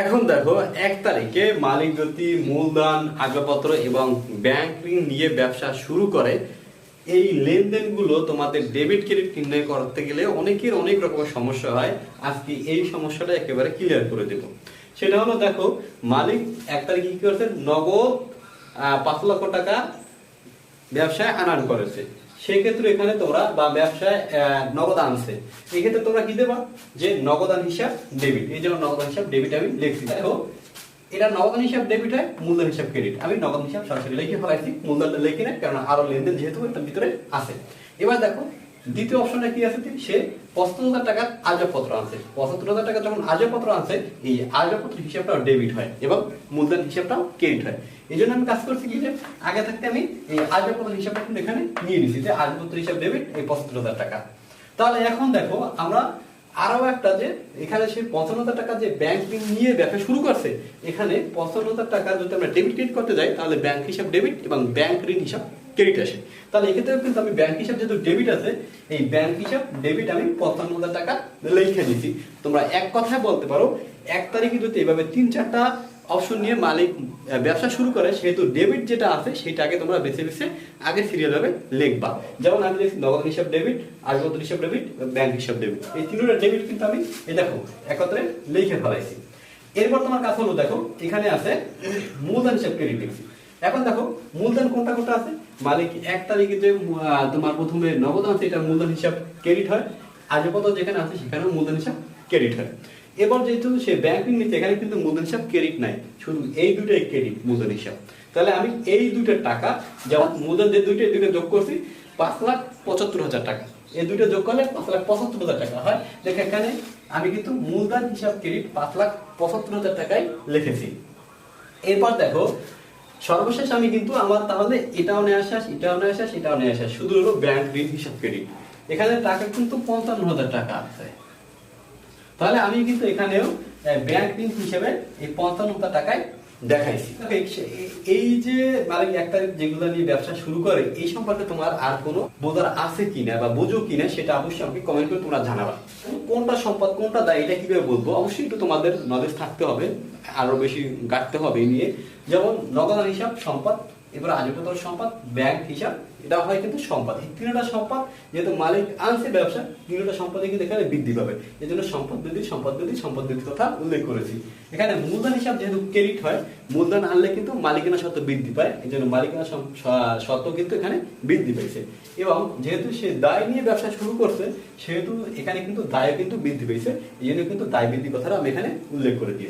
এখন দেখো, এক তারিখে মালিক যদি মূলধন আগপত্র এবং ব্যাংক ঋণ নিয়ে ব্যবসা শুরু করে, এই লেনদেনগুলো তোমাদের ডেবিট ক্রেডিট নির্ণয় করতে গেলে অনেকের অনেক রকমের সমস্যা হয়। আজকে এই সমস্যাটা একেবারে ক্লিয়ার করে দেব। সেটা হলো দেখো, মালিক এক তারিখে কি করেছে নগদ পাঁচ লক্ষ টাকা ব্যবসায় আনান করেছে। সেক্ষেত্রে এখানে তোমরা বা ব্যবসায় নগদ আনছে। এক্ষেত্রে তোমরা কি দেবা? যে নগদান হিসাব ডেবিট এই জন্য নগদান হিসাব ডেবিট আমি লিখছি। দেখো, এটা নগদান হিসাব ডেবিট হয়, মূলধন হিসাব ক্রেডিট আমি নগদ হিসাব সরাসরি লিখে ফেলাইছি, মূলধনটা লিখি না কারণ আরও লেনদেন যেহেতু এটার ভিতরে আছে। এবার দেখো দ্বিতীয় অপশনে কি আছে সে পঁচাত্তর হাজার টাকার আজবপত্র আনছে। পঁচাত্তর হাজার টাকা যখন আজবপত্র আনছে, এই আজবপত্র হিসাবটাও ডেবিট হয় এবং মূলধন হিসাবটাও ক্রেডিট হয়। এই জন্য আমি কাজ করছি কি যে, আগে থাকতে আমি এই আজবপত্র হিসাবটা এখানে নিয়ে নিছি যে আজপত্র হিসাব ডেবিট এই পঁচাত্তর হাজার টাকা। তাহলে এখন দেখো, আমরা আরও একটা যে, এখানে সেই পঞ্চান্ন হাজার টাকা যে ব্যাংক নিয়ে ব্যবসা শুরু করছে, এখানে পঞ্চান্ন হাজার টাকা যদি আমরা ডেবিট ক্রেডিট করতে যাই, তাহলে ব্যাংক হিসাব ডেবিট এবং ব্যাংক ঋণ হিসাব ক্রেডিট আসে। তাহলে এক্ষেত্রে কিন্তু আমি ব্যাংক হিসাব যেহেতু ডেবিট আছে, এই ব্যাংক হিসাব ডেবিট আমি পঞ্চান্ন হাজার টাকা লিখে দিচ্ছি তোমরা এক কথায় বলতে পারো, এক তারিখে যদি এভাবে তিন চারটা অপশন নিয়ে মালিক ব্যবসা শুরু করে, সেহেতু ডেবিট যেটা আছে সেটাকে তোমরা বেছে বেছে আগে সিরিয়াল ভাবে লিখবা। যেমন আমি লিখছি নগদ হিসাব ডেবিট আসবত হিসাব ডেবিট ব্যাংক হিসাব ডেবিট এই তিনটা ডেবিট কিন্তু আমি, এই দেখো, একত্রে লিখে ফেলাইছি। এরপর তোমার কাজ হলো, দেখো, এখানে আছে মূলধন হিসাব ক্রেডিট এখন দেখো, মূলধন কোনটা কোনটা আছে? মালিক এক তারিখে যে তোমার প্রথমে নগদ আছে, এটা মূলধন হিসাব ক্রেডিট হয়। আজপত যেখানে আছে, সেখানেও মূলধন হিসাব ক্রেডিট হয়। এবার যেহেতু সে ব্যাংক ঋণ নিচ্ছে, এখানে কিন্তু মূলধন হিসাব ক্রেডিট নাই। শুধু এই দুটাই ক্রেডিট মূলধন হিসাব। তাহলে আমি এই দুইটা টাকা, যেমন মূলধন যে দুইটা দুইটা যোগ করছি, পাঁচ লাখ পঁচাত্তর হাজার টাকা। এই দুইটা যোগ করলে পাঁচ লাখ পঁচাত্তর হাজার টাকা হয়। দেখো এখানে আমি কিন্তু মূলধন হিসাব ক্রেডিট পাঁচ লাখ পঁচাত্তর হাজার টাকায় লিখেছি। এরপর দেখো, সর্বশেষ আমি কিন্তু আমার তাহলে এটাও নিয়ে শেষ এটাও নিয়ে শেষ এটাও নিয়ে শেষ শুধু হলো ব্যাংক ঋণ হিসাব ক্রেডিট এখানে টাকা কিন্তু পঞ্চান্ন হাজার টাকা আছে। তাহলে আমি কিন্তু এখানেও ব্যাংক ঋণ হিসেবে এই পঞ্চান্ন হাজার টাকায় দেখাইছি। এই- এই যে মালিক এক তারিখ যেগুলো নিয়ে ব্যবসা শুরু করে এই সম্পর্কে তোমার আর কোনো বোঝার আছে কিনা বা বোঝো কিনা সেটা অবশ্যই আমাকে কমেন্ট করে তোমরা জানাবা। কোনটা সম্পদ কোনটা দায় এটা কীভাবে বলব? অবশ্যই একটু তোমাদের নলেজ থাকতে হবে আরও বেশি গাঁটতে হবে এই নিয়ে। যেমন নগদান হিসাব সম্পদ এবার আজপতর সম্পদ ব্যাংক হিসাব, এটা হয় কিন্তু সম্পদ। এই তিনটা সম্পদ, যেহেতু মালিক আনছে ব্যবসা, তিনটা সম্পদে কিন্তু এখানে বৃদ্ধি পাবে। এই জন্য সম্পদ বৃদ্ধি সম্পদ বৃদ্ধি, সম্পদ বৃদ্ধির কথা উল্লেখ করেছি। এখানে মূলধন হিসাব যেহেতু ক্রেডিট হয়, মূলধন আনলে কিন্তু মালিকানা সত্ত্ব বৃদ্ধি পায়। এই জন্য মালিকানা সত্ত্ব কিন্তু এখানে বৃদ্ধি পেয়েছে। এবং যেহেতু সে দায় নিয়ে ব্যবসা শুরু করছে, সেহেতু এখানে কিন্তু দায় কিন্তু বৃদ্ধি পেয়েছে। এই জন্য কিন্তু দায় বৃদ্ধি কথাটা আমি এখানে উল্লেখ করে দিয়েছি।